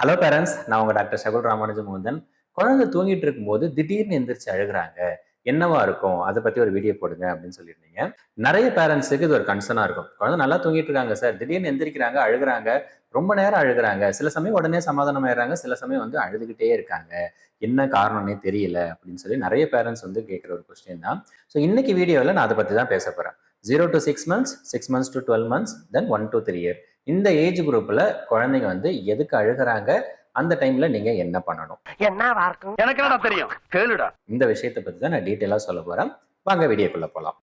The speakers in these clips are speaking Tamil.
ஹலோ பேரண்ட்ஸ் நான் உங்க டாக்டர் சகுல் ராமானுஜ மோகன் குழந்தை தூங்கிட்டு இருக்கும்போது திடீர்னு எந்திரிச்சு அழுகுறாங்க. என்னவா இருக்கும்? அதை பத்தி ஒரு வீடியோ போடுங்க அப்படின்னு சொல்லியிருந்தீங்க. நிறைய பேரண்ட்ஸுக்கு இது ஒரு கன்சர்னா இருக்கும். குழந்தை நல்லா தூங்கிட்டு இருக்காங்க சார். திடீர்னு எந்திரிக்கிறாங்க அழுகுறாங்க. ரொம்ப நேரம் அழுகுறாங்க. சில சமயம் உடனே சமாதானம் ஆயிடுறாங்க சில சமயம் வந்து அழுதுகிட்டே இருக்காங்க. என்ன காரணம்னே தெரியல அப்படின்னு சொல்லி நிறைய பேரண்ட்ஸ் வந்து கேட்குற ஒரு கொஸ்டின் தான். ஸோ இன்னைக்கு வீடியோவில் நான் அதை பற்றி தான் பேச போகிறேன் zero to six months six months to twelve months then one to three year இந்த ஏஜ் குரூப்ல குழந்தைங்க வந்து எதுக்கு அழுகுறாங்க? அந்த டைம்ல நீங்க என்ன பண்ணணும்? இருக்கும் எனக்கு என்னடா தெரியும்? கேளுடா. இந்த விஷயத்தை பத்தி தான் நான் டீட்டெயிலாக சொல்ல போறேன். வாங்க வீடியோக்குள்ள போலாம்.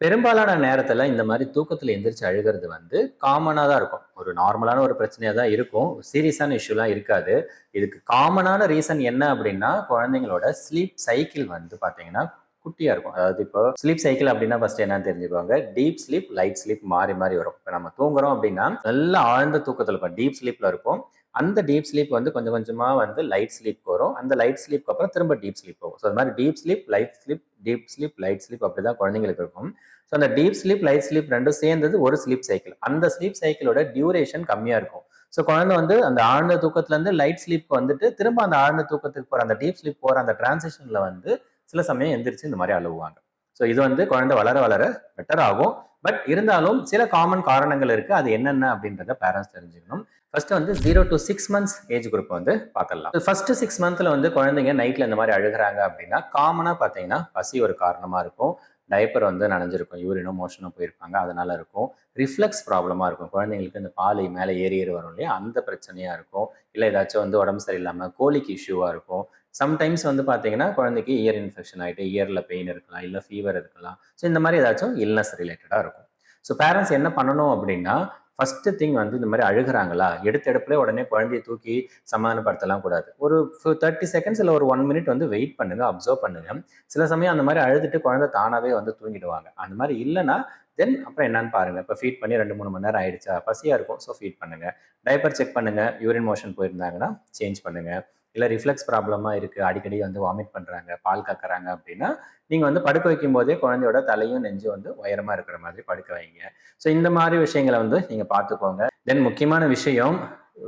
பெரும்பாலான நேரத்துல இந்த மாதிரி தூக்கத்துல எந்திரிச்சு அழுகிறது வந்து காமனா தான் இருக்கும். ஒரு நார்மலான ஒரு பிரச்சனையா தான் இருக்கும். சீரியஸான இஷ்யூலாம் இருக்காது. இதுக்கு காமனான ரீசன் என்ன அப்படின்னா குழந்தைங்களோட ஸ்லீப் சைக்கிள் வந்து பாத்தீங்கன்னா குட்டியா இருக்கும். அதாவது இப்போ ஸ்லீப் சைக்கிள் அப்படின்னா ஃபர்ஸ்ட் என்ன தெரிஞ்சுக்கோங்க. டீப் ஸ்லீப் லைட் ஸ்லீப் மாறி மாறி வரும். இப்போ நம்ம தூங்குறோம் அப்படின்னா நல்லா ஆழ்ந்த தூக்கத்துல இருப்போம். டீப் ஸ்லீப்ல இருப்போம். அந்த டீப் ஸ்லீப் வந்து கொஞ்சம் கொஞ்சமா வந்து லைட் ஸ்லீப் வரும். அந்த லைட் ஸ்லீப்க்கு அப்புறம் திரும்ப டீப் ஸ்லீப் போகும். ஸோ அது மாதிரி deep sleep light sleep deep sleep light sleep அப்படிதான் குழந்தைங்களுக்கு இருக்கும். ஸோ அந்த டீப் ஸ்லீப் லைட் ஸ்லீப் ரெண்டும் சேர்ந்தது ஒரு ஸ்லீப் சைக்கிள் அந்த ஸ்லீப் சைக்கிளோட டியூரேஷன் கம்மியா இருக்கும். ஸோ குழந்தை வந்து அந்த ஆழ்ந்த தூக்கத்துல இருந்து லைட் ஸ்லீப்க்கு வந்துட்டு திரும்ப அந்த ஆழ்ந்த தூக்கத்துக்கு போற அந்த டீப் ஸ்லீப் போற அந்த டிரான்சிஷன்ல வந்து சில சமயம் எந்திரிச்சு இந்த மாதிரி அழுவாங்க. ஸோ இது வந்து குழந்தை வளர வளர பெட்டர் ஆகும். பட் இருந்தாலும் சில காமன் காரணங்கள் இருக்கு. அது என்னென்ன அப்படின்றத பேரண்ட்ஸ் தெரிஞ்சுக்கணும். ஃபர்ஸ்ட் வந்து zero to six months age group வந்து பார்த்துடலாம். ஃபர்ஸ்ட் சிக்ஸ் மந்த்ல வந்து குழந்தைங்க நைட்ல இந்த மாதிரி அழுகுறாங்க அப்படின்னா காமனாக பார்த்தீங்கன்னா பசி ஒரு காரணமா இருக்கும். டைப்பர் வந்து நனைஞ்சிருக்கும். யூரினோ மோஷனோ போயிருப்பாங்க. அதனால இருக்கும். ரிஃப்ளெக்ஸ் ப்ராப்ளமாக இருக்கும். குழந்தைங்களுக்கு இந்த பாலை மேலே ஏறி ஏறி வரும் இல்லையா? அந்த பிரச்சனையாக இருக்கும். இல்லை ஏதாச்சும் வந்து உடம்பு சரியில்லாமல் கோலிக்கு இஷ்யூவாக இருக்கும். சம்டைம்ஸ் வந்து பார்த்தீங்கன்னா குழந்தைக்கு இயர் இன்ஃபெக்ஷன் ஆகிட்டு இயரில் பெயின் இருக்கலாம் இல்லை ஃபீவர் இருக்கலாம். ஸோ இந்த மாதிரி ஏதாச்சும் இல்னஸ் ரிலேட்டடாக இருக்கும். ஸோ பேரண்ட்ஸ் என்ன பண்ணணும் அப்படின்னா ஃபஸ்ட்டு திங் வந்து இந்த மாதிரி அழுகுறாங்களா? எடுத்த எடுப்புல உடனே குழந்தைய தூக்கி சமாதானப்படுத்தலாம் கூடாது. ஒரு தேர்ட்டி செகண்ட்ஸ் இல்லை ஒரு ஒன் மினிட் வந்து வெயிட் பண்ணுங்க அப்சர்வ் பண்ணுங்க. சில சமயம் அந்த மாதிரி அழுதுட்டு குழந்தை தானாகவே வந்து தூங்கிடுவாங்க. அந்த மாதிரி இல்லைன்னா தென் அப்புறம் என்னன்னு பாருங்க. இப்போ ஃபீட் பண்ணி ரெண்டு மூணு மணி நேரம் ஆயிடுச்சா? பசியாக இருக்கும். ஸோ ஃபீட் பண்ணுங்க. டைப்பர் செக் பண்ணுங்க. யூரின் மோஷன் போயிருந்தாங்கன்னா சேஞ்ச் பண்ணுங்க. இல்லை ரிஃப்ளெக்ஸ் ப்ராப்ளமாக இருக்குது அடிக்கடி வந்து வாமிட் பண்ணுறாங்க பால் கக்கறாங்க அப்படின்னா நீங்கள் வந்து படுக்க வைக்கும் போதே குழந்தையோட தலையும் நெஞ்சும் வந்து உயரமாக இருக்கிற மாதிரி படுக்க வைங்க. ஸோ இந்த மாதிரி விஷயங்களை வந்து நீங்கள் பார்த்துக்கோங்க. தென் முக்கியமான விஷயம்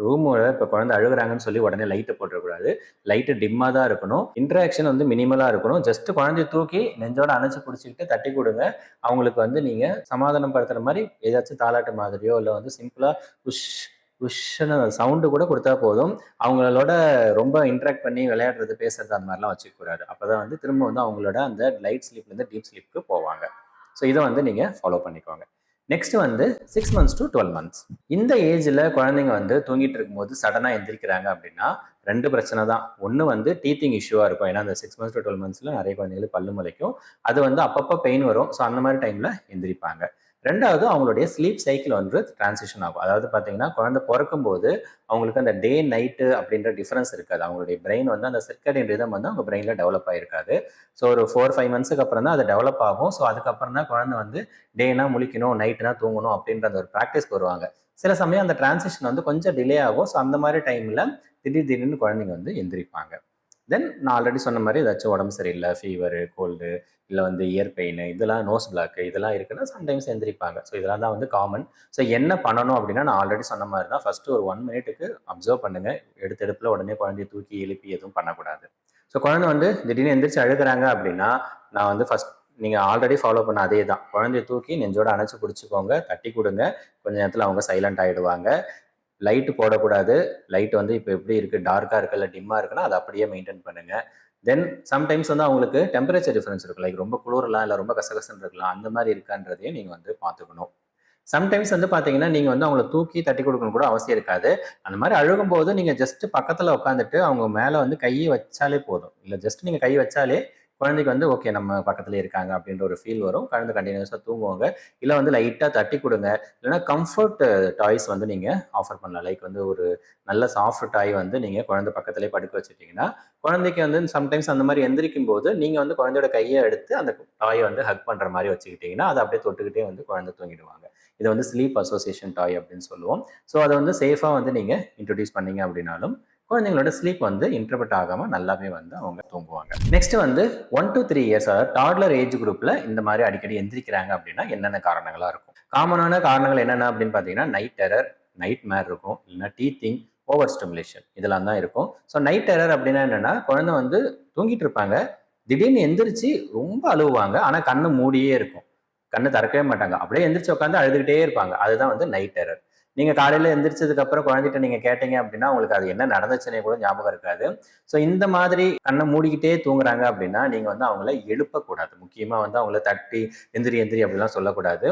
ரூமோட இப்போ குழந்தை அழுகுறாங்கன்னு சொல்லி உடனே லைட்டை போட்டுறக்கூடாது. லைட்டு டிம்மாக தான் இருக்கணும். இன்ட்ராக்ஷன் வந்து மினிமலாக இருக்கணும். ஜஸ்ட் குழந்தைய தூக்கி நெஞ்சோட அணைச்சி பிடிச்சிக்கிட்டு தட்டி கொடுங்க. அவங்களுக்கு வந்து நீங்கள் சமாதானம் படுத்துகிற மாதிரி ஏதாச்சும் தாலாட்டு மாதிரியோ இல்லை வந்து சிம்பிளாக உஷ் விஷன சவுண்டு கூட கொடுத்தா போதும். அவங்களோட ரொம்ப இன்ட்ராக்ட் பண்ணி விளையாடுறது பேசுறது அந்த மாதிரிலாம் வச்சுக்கூடாது அப்பதான் வந்து திரும்ப வந்து அவங்களோட அந்த லைட் ஸ்லீப்லேருந்து டீப் ஸ்லீப்க்கு போவாங்க. ஸோ இதை வந்து நீங்கள் ஃபாலோ பண்ணிக்கோங்க. நெக்ஸ்ட் வந்து six months to twelve months இந்த ஏஜில் குழந்தைங்க வந்து தூங்கிட்டு இருக்கும்போது சடனாக எந்திரிக்கிறாங்க அப்படின்னா ரெண்டு பிரச்சனை தான். ஒன்று வந்து டீத்திங் இஷ்யூவாக இருக்கும். ஏன்னா அந்த சிக்ஸ் மந்த்ஸ் டு டுவெல் மந்த்ஸில் நிறைய குழந்தைங்களுக்கு பல்லு முளைக்கும். அது வந்து அப்பப்போ பெயின் வரும். ஸோ அந்த மாதிரி டைமில் எந்திரிப்பாங்க. ரெண்டாவது அவங்களுடைய ஸ்லீப் சைக்கிள் வந்து டிரான்சிஷன் ஆகும். அதாவது பார்த்தீங்கன்னா குழந்தை பிறக்கும் போது அவங்களுக்கு அந்த டே நைட்டு அப்படின்ற டிஃப்ரென்ஸ் இருக்காது. அவங்களுடைய பிரெயின் வந்து அந்த சிர்கடின் ரிதம் வந்து அவங்க பிரெயினில் டெவலப் ஆகிருக்காது ஸோ ஒரு ஃபோர் ஃபைவ் மந்த்ஸுக்கு அப்புறம் தான் அது டெவலப் ஆகும். ஸோ அதுக்கப்புறம் தான் குழந்தை வந்து டேனா முழிக்கணும் நைட்டுனா தூங்கணும் அப்படின்ற அந்த ஒரு ப்ராக்டிஸ்க்கு வருவாங்க. சில சமயம் அந்த டிரான்சிஷன் வந்து கொஞ்சம் டிலே ஆகும். ஸோ அந்த மாதிரி டைமில் திடீர் திடீர்னு குழந்தைங்க வந்து எந்திரிப்பாங்க. தென் நான் ஆல்ரெடி சொன்ன மாதிரி ஏதாச்சும் உடம்பு சரியில்லை ஃபீவரு கோல்டு இல்லை வந்து இயர் பெயின் இதெல்லாம் நோஸ் பிளாக்கு இதெல்லாம் இருக்குன்னா சம்டைம்ஸ் எந்திரிப்பாங்க. ஸோ இதெல்லாம் தான் வந்து காமன் ஸோ என்ன பண்ணணும் அப்படின்னா நான் ஆல்ரெடி சொன்ன மாதிரி தான் ஃபஸ்ட்டு ஒரு ஒன் மினிட்டுக்கு அப்சர்வ் பண்ணுங்கள் எடுத்தெடுப்பில் உடனே குழந்தைய தூக்கி எழுப்பி எதுவும் பண்ணக்கூடாது. ஸோ குழந்தை வந்து திடீர்னு எந்திரிச்சு அழுகுறாங்க அப்படின்னா நான் வந்து ஃபஸ்ட் நீங்கள் ஆல்ரெடி ஃபாலோ பண்ண அதே தான். குழந்தைய தூக்கி நெஞ்சோட அணைச்சி பிடிச்சிக்கோங்க தட்டி கொடுங்க. கொஞ்ச நேரத்தில் அவங்க சைலண்ட் ஆகிடுவாங்க லைட்டு போடக்கூடாது. லைட் வந்து இப்போ எப்படி இருக்குது டார்க்காக இருக்குது இல்லை டிம்மாக இருக்குன்னா அதை அப்படியே மெயின்டைன் பண்ணுங்கள் தென் சம்டைம்ஸ் வந்து அவங்களுக்கு டெம்பரேச்சர் டிஃப்ரென்ஸ் இருக்கும். லைக் ரொம்ப குளிரலாம் இல்லை ரொம்ப கசகசன்னு இருக்கலாம். அந்த மாதிரி இருக்கான்றதையும் நீங்கள் வந்து பார்த்துக்கணும். சம்டைம்ஸ் வந்து பார்த்தீங்கன்னா நீங்கள் வந்து அவங்கள தூக்கி தட்டி கொடுக்கணும் கூட அவசியம் இருக்காது. அந்த மாதிரி அழுகும்போது நீங்கள் ஜஸ்ட் பக்கத்தில் உட்காந்துட்டு அவங்க மேலே வந்து கையை வச்சாலே போதும். இல்லை ஜஸ்ட் நீங்கள் கை வச்சாலே குழந்தைக்கு வந்து ஓகே நம்ம பக்கத்துல இருக்காங்க அப்படின்ற ஒரு ஃபீல் வரும். குழந்தை கண்டினியூஸாக தூங்குவாங்க. இல்லை வந்து லைட்டாக தட்டி கொடுங்க. இல்லைன்னா கம்ஃபர்ட் டாய்ஸ் வந்து நீங்கள் ஆஃபர் பண்ணலாம். லைக் வந்து ஒரு நல்ல சாஃப்ட் டாய் வந்து நீங்கள் குழந்தை பக்கத்துலேயே படுக்க வச்சுட்டிங்கன்னா குழந்தைக்கு வந்து சம்டைம்ஸ் அந்த மாதிரி எந்திரிக்கும் போது நீங்கள் வந்து குழந்தையோட கையை எடுத்து அந்த டாயை வந்து ஹக் பண்ணுற மாதிரி வச்சுக்கிட்டிங்கன்னா அதை அப்படியே தொட்டுக்கிட்டே வந்து குழந்தை தூங்கிடுவாங்க. இது வந்து ஸ்லீப் அசோசியேஷன் டாய் அப்படின்னு சொல்லுவோம். ஸோ அதை வந்து சேஃபாக வந்து நீங்கள் இன்ட்ரடியூஸ் பண்ணீங்க அப்படின்னாலும் குழந்தைங்களோட ஸ்லீப் வந்து இன்டர்பிரட் ஆகாம நல்லாவே வந்து அவங்க தூங்குவாங்க. நெக்ஸ்ட் வந்து ஒன் டு த்ரீ இயர்ஸ் அதாவது டாட்லர் ஏஜ் குரூப்ல இந்த மாதிரி அடிக்கடி எந்திரிக்கிறாங்க அப்படின்னா என்னென்ன காரணங்களா இருக்கும்? காமனான காரணங்கள் என்னென்ன அப்படின்னு பார்த்தீங்கன்னா நைட் டெரர் நைட் மேர் இருக்கும் இல்லைன்னா டீத்திங் ஓவர் ஸ்டிமுலேஷன் இதெல்லாம் தான் இருக்கும். ஸோ நைட் டெரர் அப்படின்னா என்னன்னா குழந்தை வந்து தூங்கிட்டு இருப்பாங்க. திடீர்னு எந்திரிச்சு ரொம்ப அழுவாங்க ஆனால் கண்ணு மூடியே இருக்கும். கண்ணு திறக்கவே மாட்டாங்க. அப்படியே எந்திரிச்சு உட்காந்து அழுதுகிட்டே இருப்பாங்க. அதுதான் வந்து நைட் டெரர் நீங்கள் காலையில் எந்திரிச்சதுக்கப்புறம் குழந்தைகிட்ட நீங்கள் கேட்டீங்க அப்படின்னா உங்களுக்கு அது என்ன நடந்துச்சுன்னே கூட ஞாபகம் இருக்காது. ஸோ இந்த மாதிரி கண்ணை மூடிக்கிட்டே தூங்குறாங்க அப்படின்னா நீங்கள் வந்து அவங்கள எழுப்பக்கூடாது. முக்கியமாக வந்து அவங்கள தட்டி எந்திரி எந்திரி அப்படிலாம் சொல்லக்கூடாது.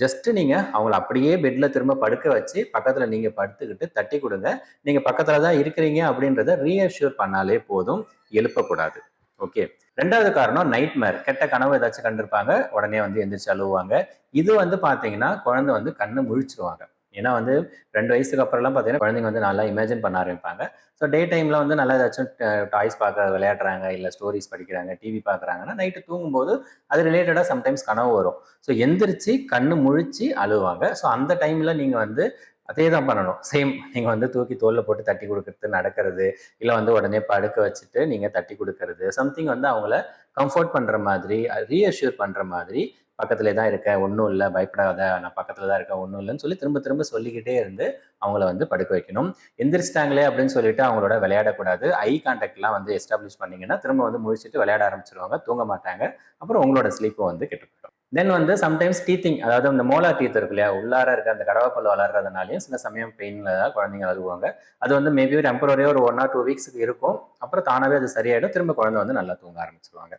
ஜஸ்ட்டு நீங்கள் அவங்கள அப்படியே பெட்டில் திரும்ப படுக்க வச்சு பக்கத்தில் நீங்கள் படுத்துக்கிட்டு தட்டி கொடுங்க. நீங்கள் பக்கத்தில் தான் இருக்கிறீங்க அப்படின்றத ரீஅஷ்யூர் பண்ணாலே போதும். எழுப்பக்கூடாது. ஓகே ரெண்டாவது காரணம் நைட் மேர் கெட்ட கனவு ஏதாச்சும் கண்டிருப்பாங்க. உடனே வந்து எந்திரிச்சு அழுவாங்க. இது வந்து பார்த்தீங்கன்னா குழந்தை வந்து கண்ணை முழிச்சிருவாங்க. ஏன்னா வந்து ரெண்டு வயசுக்கு அப்புறம்லாம் பார்த்தீங்கன்னா குழந்தைங்க வந்து நல்லா இமேஜின் பண்ண ஆரம்பிப்பாங்க. ஸோ டே டைமில் வந்து நல்லா ஏதாச்சும் டாய்ஸ் பார்க்க விளையாடுறாங்க இல்லை ஸ்டோரிஸ் படிக்கிறாங்க டிவி பார்க்குறாங்கன்னா நைட்டு தூங்கும்போது அது ரிலேட்டடாக சம்டைம்ஸ் கனவு வரும். ஸோ எந்திரிச்சு கண்ணு முழிச்சு அழுவாங்க. ஸோ அந்த டைமில் நீங்கள் வந்து அதே தான் பண்ணணும். சேம் நீங்கள் வந்து தூக்கி தோலில் போட்டு தட்டி கொடுக்கறது நடக்கிறது இல்லை வந்து உடனே படுக்க வச்சுட்டு நீங்கள் தட்டி கொடுக்கறது சம்திங் வந்து அவங்கள கம்ஃபர்ட் பண்ணுற மாதிரி ரீஅஷ்யூர் பண்ணுற மாதிரி பக்கத்துலேயே தான் இருக்கேன் ஒன்றும் இல்லை பயப்படாத நான் பக்கத்தில் தான் இருக்கேன் ஒன்றும் இல்லைன்னு சொல்லி திரும்ப திரும்ப சொல்லிக்கிட்டே இருந்து அவங்கள வந்து படுக்க வைக்கணும். எந்திரிச்சிட்டாங்களே அப்படின்னு சொல்லிட்டு அவங்களோட விளையாடக்கூடாது. ஐ கான்டாக்ட்லாம் வந்து எஸ்டாப்ளிஷ் பண்ணீங்கன்னா திரும்ப வந்து முழிச்சிட்டு விளையாட ஆரம்பிச்சிருவாங்க தூங்க மாட்டாங்க. அப்புறம் உங்களோட ஸ்லீப்பை வந்து கெட்டு போயிடும். தென் வந்து சம்டைம்ஸ் டீத்திங் அதாவது இந்த மோலா டீத் இருக்கு இல்லையா? உள்ளார இருக்க அந்த கடவாப்பல் வளர்றதுனாலையும் சில சமயம் பெயின்ல தான் குழந்தைங்க அழுகுவாங்க. அது வந்து மேபி ஒரு டெம்பரரியாக ஒரு ஒன் ஆர் டூ வீக்ஸுக்கு இருக்கும். அப்புறம் தானாகவே அது சரியாயிடும். திரும்ப குழந்தை வந்து நல்லா தூங்க ஆரம்பிச்சிருவாங்க.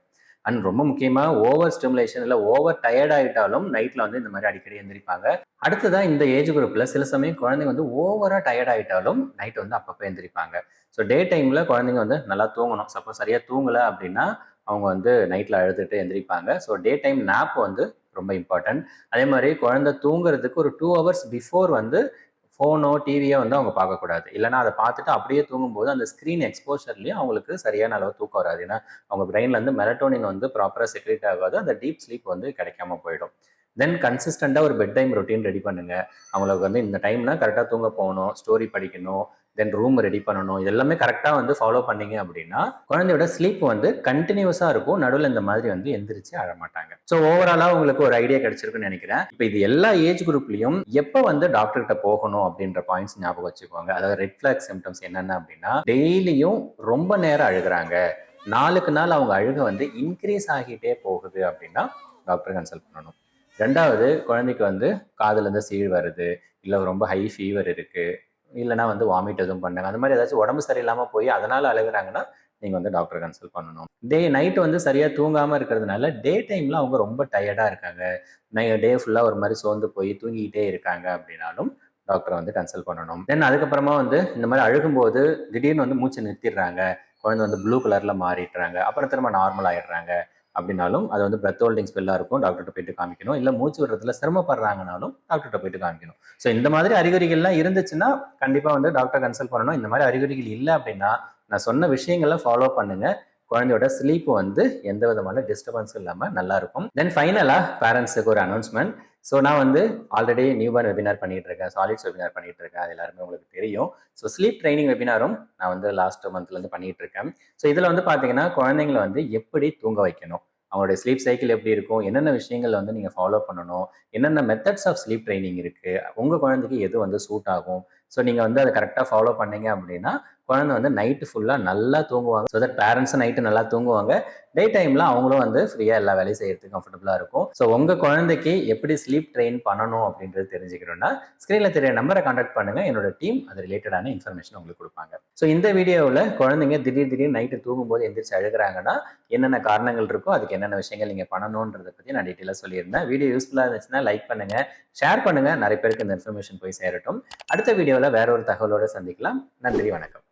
அண்ட் ரொம்ப முக்கியமாக ஓவர் ஸ்டிமுலேஷன் இல்லை ஓவர் டயர்ட் ஆகிட்டாலும் நைட்டில் வந்து இந்த மாதிரி அடிக்கடி எந்திரிப்பாங்க. அடுத்ததான் இந்த ஏஜ் குரூப்பில் சில சமயம் குழந்தைங்க வந்து ஓவராக டயர்ட் ஆகிட்டாலும் நைட் வந்து அப்பப்போ எந்திரிப்பாங்க. ஸோ டே டைமில் குழந்தைங்க வந்து நல்லா தூங்கணும். சப்போஸ் சரியாக தூங்கலை அப்படின்னா அவங்க வந்து நைட்டில் அழுதுட்டு எந்திரிப்பாங்க. ஸோ டே டைம் நாப் வந்து ரொம்ப இம்பார்ட்டன்ட் அதே மாதிரி குழந்தை தூங்குறதுக்கு ஒரு டூ ஹவர்ஸ் பிஃபோர் வந்து ஃபோனோ டிவியோ வந்து அவங்க பார்க்கக்கூடாது. இல்லைனா அதை பார்த்துட்டு அப்படியே தூங்கும்போது அந்த ஸ்க்ரீன் எக்ஸ்போஷர்லேயும் அவங்களுக்கு சரியான அளவு தூக்கம் வராது. ஏன்னா அவங்க பிரெயின்லேருந்து மெலட்டோனின் வந்து ப்ராப்பராக செக்ரேட் ஆகாது. அந்த டீப் ஸ்லீப் வந்து கிடைக்காம போயிடும். தென் கன்சிஸ்டண்டாக ஒரு பெட் டைம் ரொட்டீன் ரெடி பண்ணுங்க. அவங்களுக்கு வந்து இந்த டைம்னா கரெக்டாக தூங்க போகணும் ஸ்டோரி படிக்கணும் தென் ரூம் ரெடி பண்ணணும். இது எல்லாமே கரெக்டாக வந்து ஃபாலோ பண்ணீங்க அப்படின்னா குழந்தையோட ஸ்லீப் வந்து கண்டினியூஸாக இருக்கும். நடுவில் இந்த மாதிரி வந்து எந்திரிச்சு அழமாட்டாங்க ஸோ ஓவராலாக உங்களுக்கு ஒரு ஐடியா கிடைச்சிருக்குன்னு நினைக்கிறேன். இப்போ இது எல்லா ஏஜ் குரூப்லையும் எப்போ வந்து டாக்டர்கிட்ட போகணும் அப்படின்ற பாயிண்ட்ஸ் ஞாபகம் வச்சுக்கோங்க. அதாவது ரெட் ஃபிளாக் சிம்டம்ஸ் என்னென்ன அப்படின்னா டெய்லியும் ரொம்ப நேரம் அழுகுறாங்க. நாளுக்கு நாள் அவங்க அழுக வந்து இன்க்ரீஸ் ஆகிட்டே போகுது அப்படின்னா டாக்டர் கன்சல்ட் பண்ணணும். ரெண்டாவது குழந்தைக்கு வந்து காதுலேருந்து சீழ் வருது இல்லை ரொம்ப ஹை ஃபீவர் இருக்குது இல்லைனா வந்து வாமிட் எதுவும் பண்ணாங்க அந்த மாதிரி ஏதாச்சும் உடம்பு சரியில்லாமல் போய் அதனால் அழுகுறாங்கன்னா நீங்கள் வந்து டாக்டர் கன்சல்ட் பண்ணணும். டே நைட்டு வந்து சரியாக தூங்காமல் இருக்கிறதுனால டே டைமில் அவங்க ரொம்ப டயர்டாக இருக்காங்க. நை டே ஃபுல்லாக ஒரு மாதிரி சோர்ந்து போய் தூங்கிக்கிட்டே இருக்காங்க அப்படின்னாலும் டாக்டரை வந்து கன்சல்ட் பண்ணணும். தென் அதுக்கப்புறமா வந்து இந்த மாதிரி அழுகும்போது திடீர்னு வந்து மூச்சை நிறுத்திடுறாங்க. குழந்தை வந்து ப்ளூ கலரில் மாறிடுறாங்க. அப்புறம் திரும்ப நார்மல் ஆயிடுறாங்க. அப்படின்னாலும் அது வந்து பிரெத் ஹோல்டிங் ஸ்பெல்லாக இருக்கும் டாக்டர்கிட்ட போயிட்டு காமிக்கணும். இல்லை மூச்சு விடுறதுல சிரமப்படுறாங்கனாலும் டாக்டர்கிட்ட போயிட்டு காமிக்கணும். ஸோ இந்த மாதிரி அறிகுறிகள்லாம் இருந்துச்சுன்னா கண்டிப்பாக வந்து டாக்டர் கன்சல்ட் பண்ணணும். இந்த மாதிரி அறிகுறிகள் இல்லை அப்படின்னா நான் சொன்ன விஷயங்களை ஃபாலோ பண்ணுங்க. குழந்தையோட ஸ்லீப் வந்து எந்த விதமான டிஸ்டர்பன்ஸும் இல்லாமல் நல்லா இருக்கும். தென் ஃபைனலாக பேரண்ட்ஸுக்கு ஒரு அனௌன்ஸ்மெண்ட் ஸோ நான் வந்து ஆல்ரெடி நியூ பார்ன் வெபினார் பண்ணிட்டு இருக்கேன் சாலிட்ஸ் வெபினார் பண்ணிட்டு இருக்கேன் அது எல்லாருமே உங்களுக்கு தெரியும். ஸோ ஸ்லீப் ட்ரைனிங் வெபினாரும் நான் வந்து லாஸ்ட் மந்த்லேருந்து பண்ணிட்டு இருக்கேன் ஸோ இதில் வந்து பார்த்தீங்கன்னா குழந்தைங்களை வந்து எப்படி தூங்க வைக்கணும்? அவங்களுடைய ஸ்லீப் சைக்கிள் எப்படி இருக்கும்? என்னென்ன விஷயங்கள் வந்து நீங்கள் ஃபாலோ பண்ணணும்? என்னென்ன மெத்தட்ஸ் ஆஃப் ஸ்லீப் ட்ரைனிங் இருக்குது உங்கள் குழந்தைக்கு எது வந்து சூட் ஆகும்? ஸோ நீங்கள் வந்து அதை கரெக்டாக ஃபாலோ பண்ணீங்க அப்படின்னா குழந்தை வந்து நைட்டு ஃபுல்லாக நல்லா தூங்குவாங்க. ஸோ தட் பேரண்ட்ஸும் நைட்டு நல்லா தூங்குவாங்க. டே டைமில் அவங்களும் வந்து ஃப்ரீயாக எல்லா வேலையும் செய்யறதுக்கு கம்ஃபர்டபுளாக இருக்கும். ஸோ உங்கள் குழந்தைக்கு எப்படி ஸ்லீப் ட்ரெயின் பண்ணணும் அப்படின்றது தெரிஞ்சுக்கணும்னா ஸ்க்ரீனில் தெரிய நம்பரை காண்டாக்ட் பண்ணுங்கள் என்னோட டீம் அது ரிலேட்டடான இன்ஃபர்மேஷன் உங்களுக்கு கொடுப்பாங்க. ஸோ இந்த வீடியோவில் குழந்தைங்க திடீர் திடீர் நைட்டு தூங்கும்போது எந்திரிச்சு அழுகிறாங்கன்னா என்னென்ன காரணங்கள் இருக்கோ அதுக்கு என்னென்ன விஷயங்கள் நீங்கள் பண்ணணுன்றதை பற்றி நான் டீட்டெயிலாக சொல்லியிருந்தேன். வீடியோ யூஸ்ஃபுல்லாக இருந்துச்சுன்னா லைக் பண்ணுங்கள் ஷேர் பண்ணுங்கள் நிறைய பேருக்கு இந்த இன்ஃபர்மேஷன் போய் சேரட்டும். அடுத்த வீடியோவில் வேற ஒரு தகவலோடு சந்திக்கலாம். நன்றி வணக்கம்.